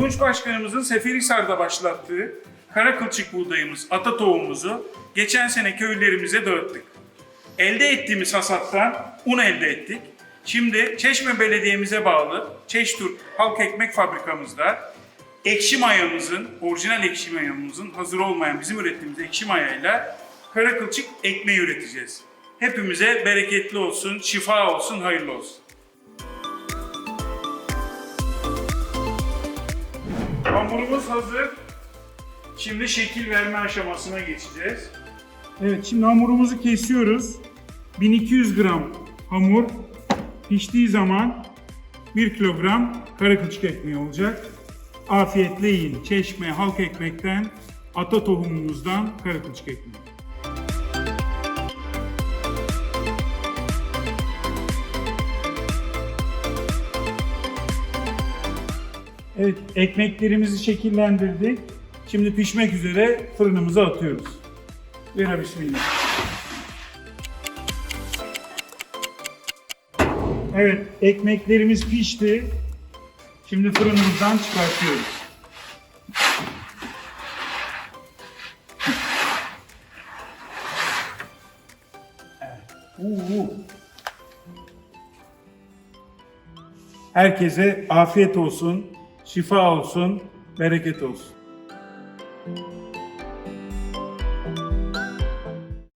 Tunç Başkanımızın Seferihisar'da başlattığı kara kılçık buğdayımız, ata tohumumuzu geçen sene köylülerimize dağıttık. Elde ettiğimiz hasattan un elde ettik. Şimdi Çeşme Belediye'mize bağlı Çeştur Halk Ekmek Fabrikamızda ekşi mayamızın, orijinal ekşi mayamızın hazır olmayan bizim ürettiğimiz ekşi mayayla kara kılçık ekmeği üreteceğiz. Hepimize bereketli olsun, şifa olsun, hayırlı olsun. Hamurumuz hazır. Şimdi şekil verme aşamasına geçeceğiz. Evet, şimdi hamurumuzu kesiyoruz. 1200 gram hamur piştiği zaman 1 kilogram kara kılçık ekmeği olacak. Afiyetle yiyin. Çeşme halk ekmekten, ata tohumumuzdan kara kılçık ekmeği. Evet, ekmeklerimizi şekillendirdik. Şimdi pişmek üzere fırınımıza atıyoruz. Vera bismillah. Evet, ekmeklerimiz pişti. Şimdi fırınımızdan çıkartıyoruz. Evet. Herkese afiyet olsun, şifa olsun, bereket olsun.